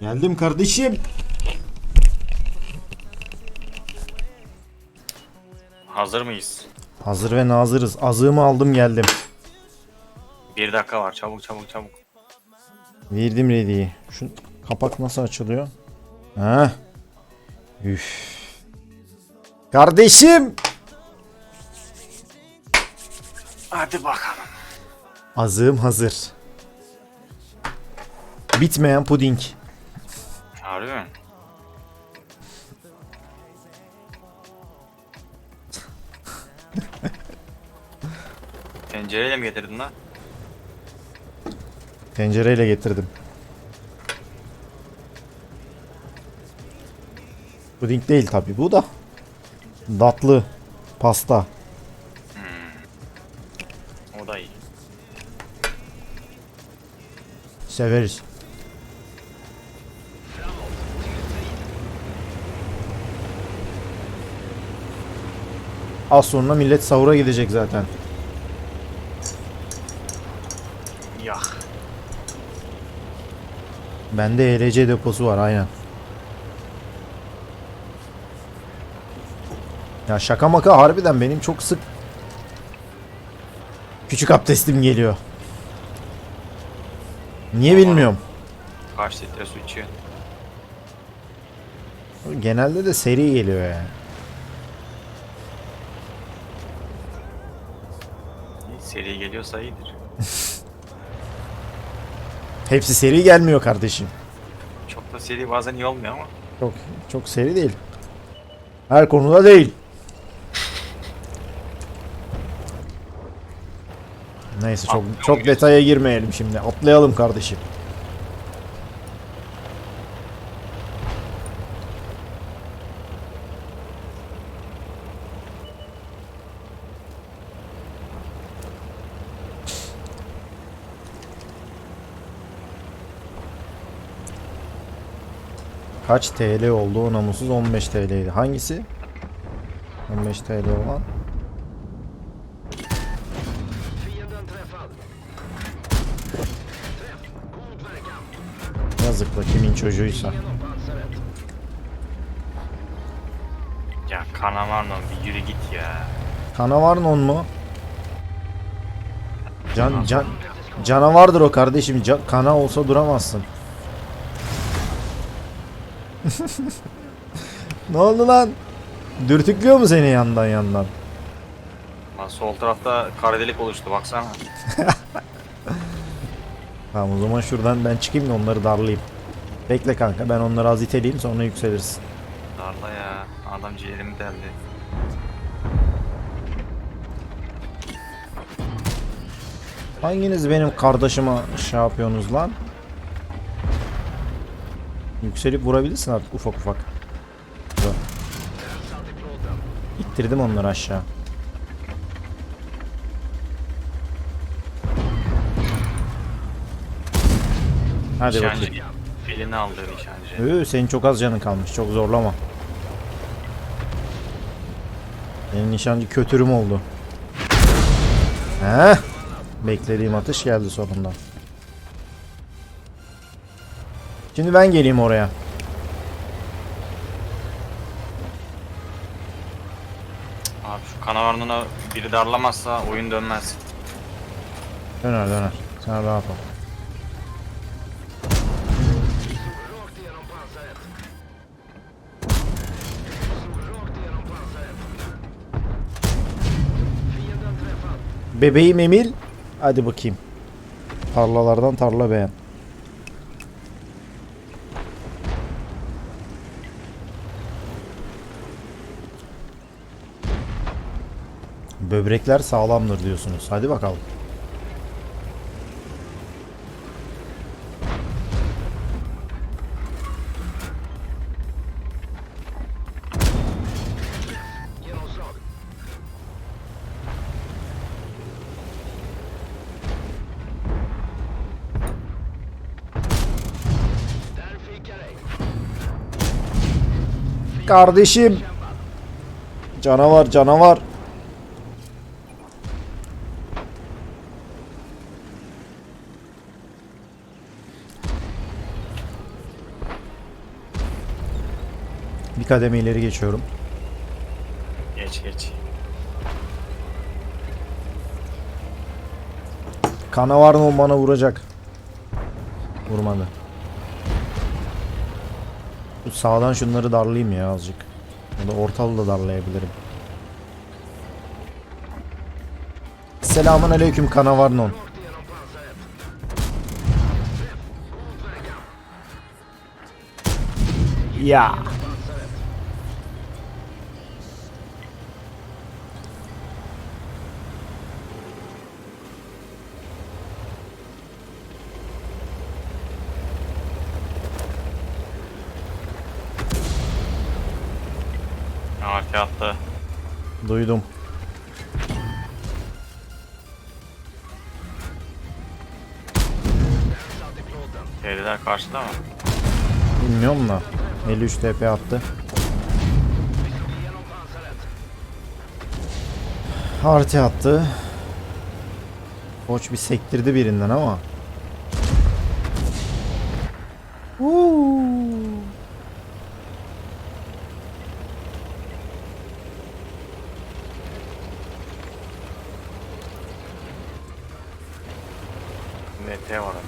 Geldim kardeşim. Hazır mıyız? Hazır ve nazırız. Azığımı aldım geldim. Bir dakika var. Çabuk çabuk çabuk. Verdim ready'yi. Şu kapak nasıl açılıyor? Ha? Üf. Kardeşim. Hadi bakalım. Azığım hazır. Bitmeyen puding. Harbi mi? Tencereyle mi getirdin lan? Tencereyle getirdim. Puding değil tabi bu da. Tatlı. Pasta. O da iyi. Severiz. Az sonra millet sahura gidecek zaten. Yah. Bende ELC deposu var aynen. Ya şaka maka harbiden benim çok sık küçük abdestim geliyor. Niye bilmiyorum. Kaç litre su içiyor? Genelde de seri geliyor yani. Seri geliyorsa iyidir. Hepsi seri gelmiyor kardeşim. Çok da seri bazen iyi olmuyor ama. Çok çok seri değil. Her konuda değil. Neyse çok çok detaya girmeyelim şimdi. Atlayalım kardeşim. Kaç TL oldu o namussuz 15 TL'ydi. Hangisi? 15 TL olan. Yazık da kimin çocuğuysa. Ya Kanamarno bir yürü git ya. Canavarnon mu? Can can canavardır o kardeşim. Ca- kana olsa duramazsın. Ne oldu lan? Dürtüklüyor mu seni yandan yandan? Lan sol tarafta kara delik oluştu baksana. Tamam o zaman şuradan ben çıkayım da onları darlayayım. Bekle kanka ben onları az iteleyeyim sonra yükselirsin. Darla ya. Adam ciğerimi deldi. Hanginiz benim kardeşime şey yapıyorsunuz lan? Yükselip vurabilirsin artık ufak ufak. İttirdim onları aşağı. Hadi Nişancı. bakayım. Elini aldı nişancı. Ee, senin çok az canın kalmış. Çok zorlama. Benim nişancı kötürüm oldu. Heh. Beklediğim atış geldi sonunda. Şimdi ben geleyim oraya. Abi şu Kanamarno'na biri darlamazsa oyun dönmez. Döner döner. Sen rahat ol. Bebeğim Emil. Hadi bakayım. Tarlalardan tarla beğen. Böbrekler sağlamdır diyorsunuz. Hadi bakalım. Kardeşim. Canavar canavar. Bir kademe ileri geçiyorum. Geç geç. Canavarno bana vuracak. Vurmadı. Sağdan şunları darlayayım ya azıcık. Ya da ortalı da darlayabilirim. Selamun aleyküm Canavarnon. Ya. Arka attı. Duydum. Şeyler karşıda mı? Bilmiyorum da. 53 TP attı. Harti attı. Koç bir sektirdi birinden ama. Uuu. NT var orada.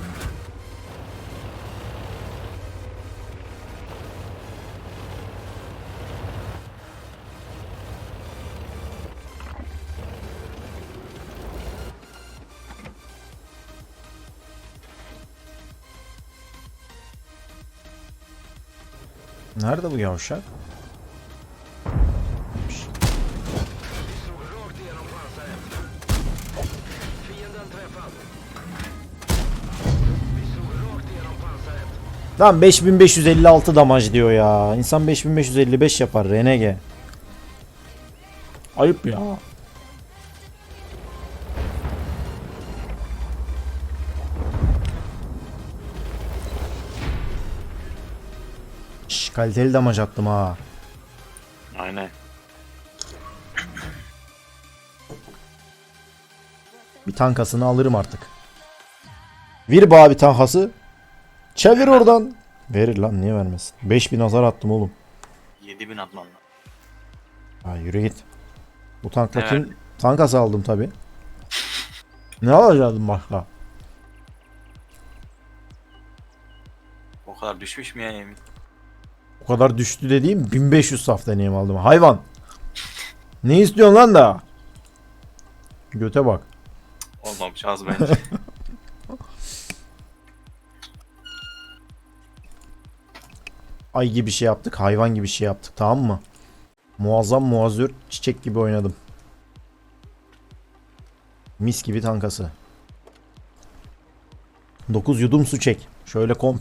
Nerede bu yavşak? Lan 5556 damaj diyor ya. İnsan 5555 yapar Renege. Ayıp ya. Şş, kaliteli damaj attım ha. Aynen. Bir tankasını alırım artık. Vir bağ bir tankası. Çevir oradan. Verir lan niye vermesin. 5000 hasar attım oğlum. 7000 atmam lazım. Ha yürü git. Bu tankla Evet. kim? Tankası aldım tabi. Ne alacaktım başka? O kadar düşmüş mü ya yemin? O kadar düştü dediğim 1500 saf deneyim aldım. Hayvan. Ne istiyorsun lan da? Göte bak. Olmamış az bence. Ay gibi şey yaptık. Hayvan gibi şey yaptık. Tamam mı? Muazzam muazzür çiçek gibi oynadım. Mis gibi tankası. 9 yudum su çek. Şöyle komple